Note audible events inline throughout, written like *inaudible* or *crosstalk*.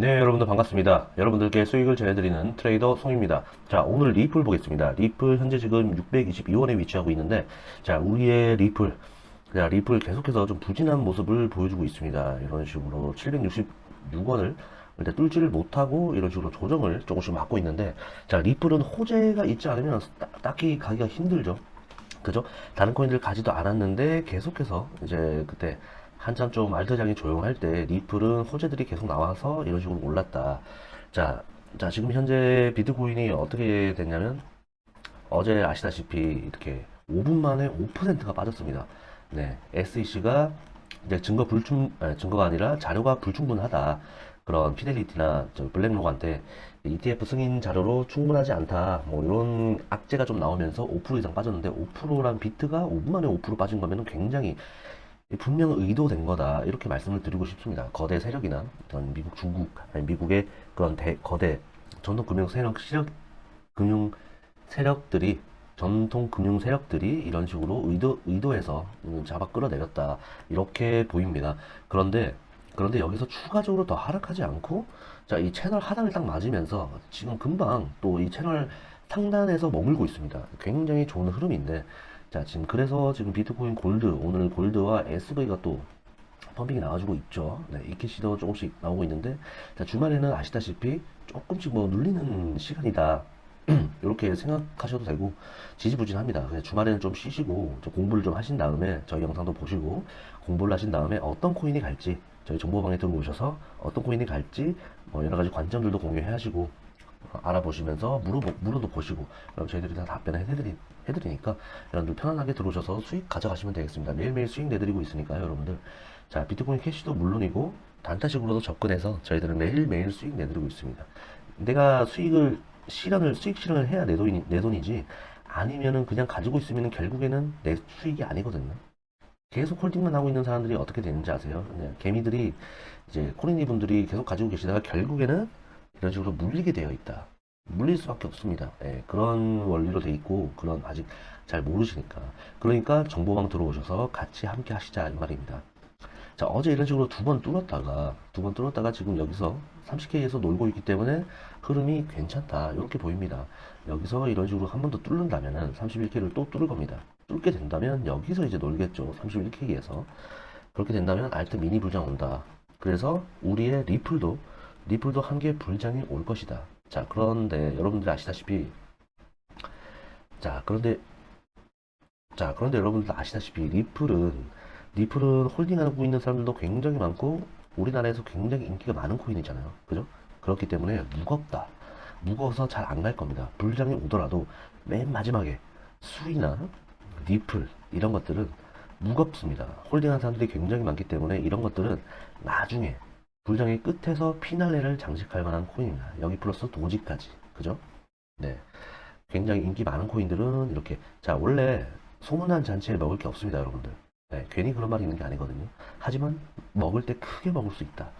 네, 여러분들 반갑습니다. 여러분들께 수익을 전해드리는 트레이더 송입니다. 자, 오늘 리플 보겠습니다. 리플 현재 지금 622원에 위치하고 있는데, 자, 우리의 리플, 자, 리플 계속해서 좀 부진한 모습을 보여주고 있습니다. 이런 식으로 766원을 일단 뚫지를 못하고 이런 식으로 조정을 조금씩 맞고 있는데, 자, 리플은 호재가 있지 않으면 딱- 딱히 가기가 힘들죠. 그죠? 다른 코인들 가지도 않았는데 계속해서 이제 그때 한참 좀 알트장이 조용할 때 리플은 호재들이 계속 나와서 이런 식으로 올랐다. 자, 자 지금 현재 비트코인이 어떻게 됐냐면 어제 아시다시피 이렇게 5분 만에 5%가 빠졌습니다. 네, SEC가 이제 증거 불충 아니, 증거가 아니라 자료가 불충분하다. 그런 피델리티나 저 블랙록한테 ETF 승인 자료로 충분하지 않다. 뭐 이런 악재가 좀 나오면서 5% 이상 빠졌는데 5%란 비트가 5분 만에 5% 빠진 거면 굉장히 분명 의도된 거다. 이렇게 말씀을 드리고 싶습니다. 거대 세력이나 어떤 미국, 중국, 아니 미국의 그런 대, 거대 전통 금융 세력, 시력, 금융 세력들이 전통 금융 세력들이 이런 식으로 의도, 의도해서 음, 잡아 끌어내렸다. 이렇게 보입니다. 그런데, 그런데 여기서 추가적으로 더 하락하지 않고, 자, 이 채널 하단을 딱 맞으면서 지금 금방 또 이 채널 상단에서 머물고 있습니다. 굉장히 좋은 흐름인데, 자, 지금 그래서 지금 비트코인 골드, 오늘 골드와 SV가 또 펌핑이 나와주고 있죠. 네, 이캐시도 조금씩 나오고 있는데, 자, 주말에는 아시다시피 조금씩 뭐 눌리는 시간이다. *clears throat* 이렇게 생각하셔도 되고 지지부진합니다. 그냥 주말에는 좀 쉬시고 좀 공부를 좀 하신 다음에 저희 영상도 보시고 공부를 하신 다음에 어떤 코인이 갈지 저희 정보방에 들어오셔서 어떤 코인이 갈지 뭐 여러 가지 관점들도 공유해 하시고 어, 알아보시면서 물어 물어도 보시고 그럼 저희들이 다 답변을 해드리 해드리니까 여러분들 편안하게 들어오셔서 수익 가져가시면 되겠습니다. 매일매일 수익 내드리고 있으니까요, 여러분들. 자, 비트코인 캐시도 물론이고 단타식으로도 접근해서 저희들은 매일매일 수익 내드리고 있습니다. 내가 수익을 실현을 수익 실현을 해야 내 돈이 내 돈이지 아니면은 그냥 가지고 있으면은 결국에는 내 수익이 아니거든요. 계속 홀딩만 하고 있는 사람들이 어떻게 되는지 아세요? 그냥 개미들이 이제 코리니 분들이 계속 가지고 계시다가 결국에는 이런 식으로 물리게 되어 있다. 물릴 수밖에 없습니다. 예, 그런 원리로 돼 있고 그런 아직 잘 모르시니까 그러니까 정보방 들어오셔서 같이 함께 하시자 이 말입니다. 자 어제 이런 식으로 두 번 뚫었다가 두 번 뚫었다가 지금 여기서 30K에서 놀고 있기 때문에 흐름이 괜찮다 이렇게 보입니다. 여기서 이런 식으로 한 번 더 뚫는다면은 31K를 또 뚫을 겁니다. 뚫게 된다면 여기서 이제 놀겠죠. 31K에서 그렇게 된다면 알트 미니 불장 온다. 그래서 우리의 리플도 리플도 한개 불장이 올 것이다. 자 그런데 여러분들이 아시다시피 자 그런데 자 그런데 여러분들 아시다시피 리플은 리플은 홀딩하고 있는 사람들도 굉장히 많고 우리나라에서 굉장히 인기가 많은 코인이잖아요. 그죠? 그렇기 때문에 무겁다. 무거워서 잘 안 갈 겁니다. 불장이 오더라도 맨 마지막에 수이나 리플 이런 것들은 무겁습니다. 홀딩한 사람들이 굉장히 많기 때문에 이런 것들은 나중에 불장의 끝에서 피날레를 장식할 만한 코인입니다. 여기 플러스 도지까지. 그죠? 네. 굉장히 인기 많은 코인들은 이렇게 자 원래 소문난 잔치에 먹을 게 없습니다, 여러분들. 네, 괜히 그런 말이 있는 게 아니거든요. 하지만 먹을 때 크게 먹을 수 있다.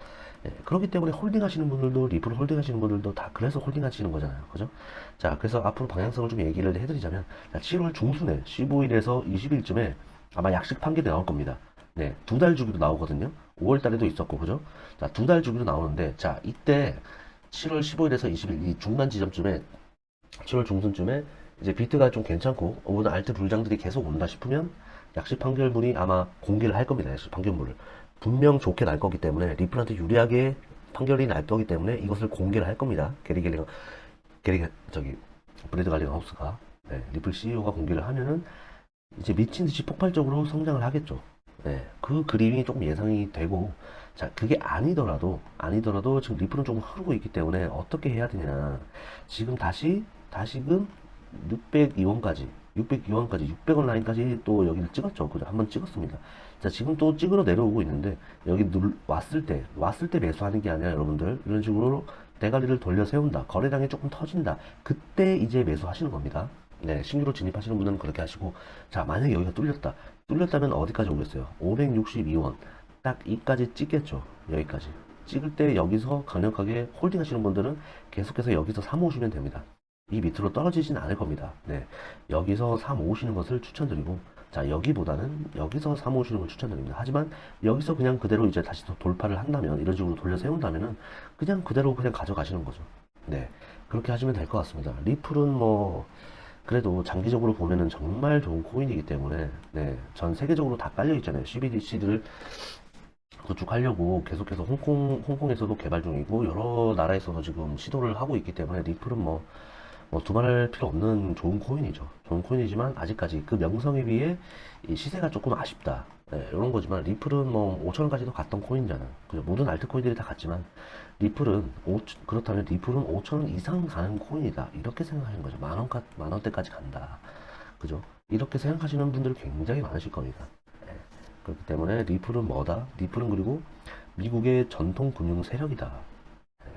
네, 그렇기 때문에 홀딩 하시는 분들도 리플 홀딩 하시는 분들도 다 그래서 홀딩 하시는 거잖아요. 그죠? 자, 그래서 앞으로 방향성을 좀 얘기를 해드리자면 자, 7월 중순에 15일에서 20일쯤에 아마 약식 판결이 나올 겁니다. 네, 두 달 주기로 나오거든요. 5월 달에도 있었고, 그죠? 자, 두 달 주기로 나오는데, 자, 이때 7월 15일에서 20일 이 중간 지점쯤에 7월 중순쯤에 이제 비트가 좀 괜찮고 오늘 알트 불장들이 계속 온다 싶으면 약식 판결문이 아마 공개를 할 겁니다. 약식 판결문을 분명 좋게 날 거기 때문에 리플한테 유리하게 판결이 날 거기 때문에 이것을 공개를 할 겁니다. 게리 갤링 게리 저기 브래드 갈링 하우스가 네, 리플 CEO가 공개를 하면은 이제 미친 듯이 폭발적으로 성장을 하겠죠. 네, 그 그림이 조금 예상이 되고 자 그게 아니더라도 아니더라도 지금 리플은 조금 흐르고 있기 때문에 어떻게 해야 되냐. 지금 다시 다시금 602원까지 602원까지 600원 라인까지 또 여기를 찍었죠. 그죠? 한번 찍었습니다. 자 지금 또 찍으러 내려오고 있는데 여기 눌 왔을 때 왔을 때 매수하는 게 아니라 여러분들. 이런 식으로 대가리를 돌려 세운다. 거래량이 조금 터진다. 그때 이제 매수하시는 겁니다 네 신규로 진입하시는 분들은 그렇게 하시고 자 만약에 여기가 뚫렸다 뚫렸다면 어디까지 오겠어요 562원 딱 이까지 찍겠죠 여기까지 찍을 때 여기서 강력하게 홀딩 하시는 분들은 계속해서 여기서 사 모으시면 됩니다 이 밑으로 떨어지진 않을 겁니다. 네. 여기서 사 모으시는 것을 추천드리고, 자, 여기보다는 여기서 사모시는 걸 추천드립니다. 하지만 여기서 그냥 그대로 이제 다시 또 돌파를 한다면, 이런 식으로 돌려 세운다면은 그냥 그대로 그냥 가져가시는 거죠. 네. 그렇게 하시면 될 것 같습니다. 리플은 뭐, 그래도 장기적으로 보면은 정말 좋은 코인이기 때문에, 네. 전 세계적으로 다 깔려 있잖아요. CBDC를 구축하려고 계속해서 홍콩, 홍콩에서도 개발 중이고, 여러 나라에서도 지금 시도를 하고 있기 때문에 리플은 뭐, 뭐 두말할 필요 없는 좋은 코인이죠. 좋은 코인이지만 아직까지 그 명성에 비해 이 시세가 조금 아쉽다. 네, 이런 거지만 리플은 뭐 5천원까지도 갔던 코인이잖아요. 그죠? 모든 알트코인들이 다 갔지만 리플은 5, 그렇다면 리플은 5천원 이상 가는 코인이다. 이렇게 생각하는 거죠. 만 원까 만 원대까지 간다. 그죠? 이렇게 생각하시는 분들이 굉장히 많으실 겁니다. 네, 그렇기 때문에 리플은 뭐다? 리플은 그리고 미국의 전통 금융 세력이다.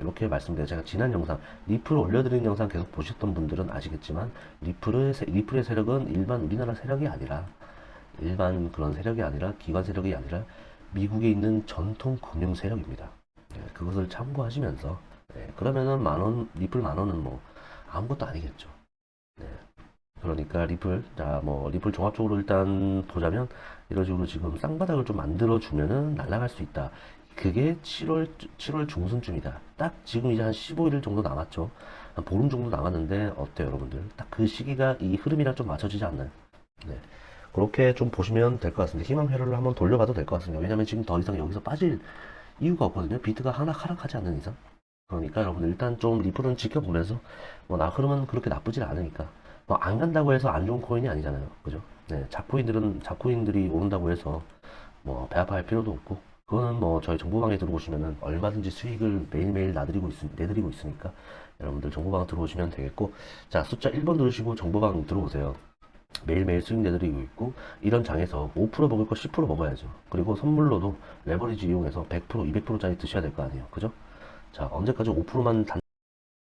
이렇게 말씀드려요. 제가 지난 영상, 리플 올려드린 영상 계속 보셨던 분들은 아시겠지만, 리플의, 세- 리플의 세력은 일반 우리나라 세력이 아니라, 일반 그런 세력이 아니라, 기관 세력이 아니라, 미국에 있는 전통 금융 세력입니다. 네, 그것을 참고하시면서, 네, 그러면은 만 원, 리플 만 원은 뭐, 아무것도 아니겠죠. 네. 그러니까 리플, 자, 뭐, 리플 종합적으로 일단 보자면, 이런 식으로 지금 쌍바닥을 좀 만들어 주면은 날아갈 수 있다. 그게 7월, 7월 중순쯤이다. 딱 지금 이제 한 15일 정도 남았죠. 한 보름 정도 남았는데, 어때요, 여러분들? 딱 그 시기가 이 흐름이랑 좀 맞춰지지 않나요? 네. 그렇게 좀 보시면 될 것 같습니다. 희망 회로를 한번 돌려봐도 될 것 같습니다. 왜냐면 지금 더 이상 여기서 빠질 이유가 없거든요. 비트가 하나 하락하지 않는 이상. 그러니까 여러분들 일단 좀 리플은 지켜보면서, 뭐, 나 흐름은 그렇게 나쁘진 않으니까. 뭐, 안 간다고 해서 안 좋은 코인이 아니잖아요. 그죠? 네. 잡코인들은, 잡코인들이 오른다고 해서, 뭐, 배 아파할 필요도 없고, 그거는 뭐 저희 정보방에 들어오시면은 얼마든지 수익을 매일매일 나드리고 있, 내드리고 있으니까 여러분들 정보방 들어오시면 되겠고 자 숫자 1번 누르시고 정보방 들어오세요. 매일매일 수익 내드리고 있고 이런 장에서 5% 먹을 거 10% 먹어야죠. 그리고 선물로도 레버리지 이용해서 100% 200%짜리 드셔야 될 거 아니에요. 그죠? 자 언제까지 5%만 단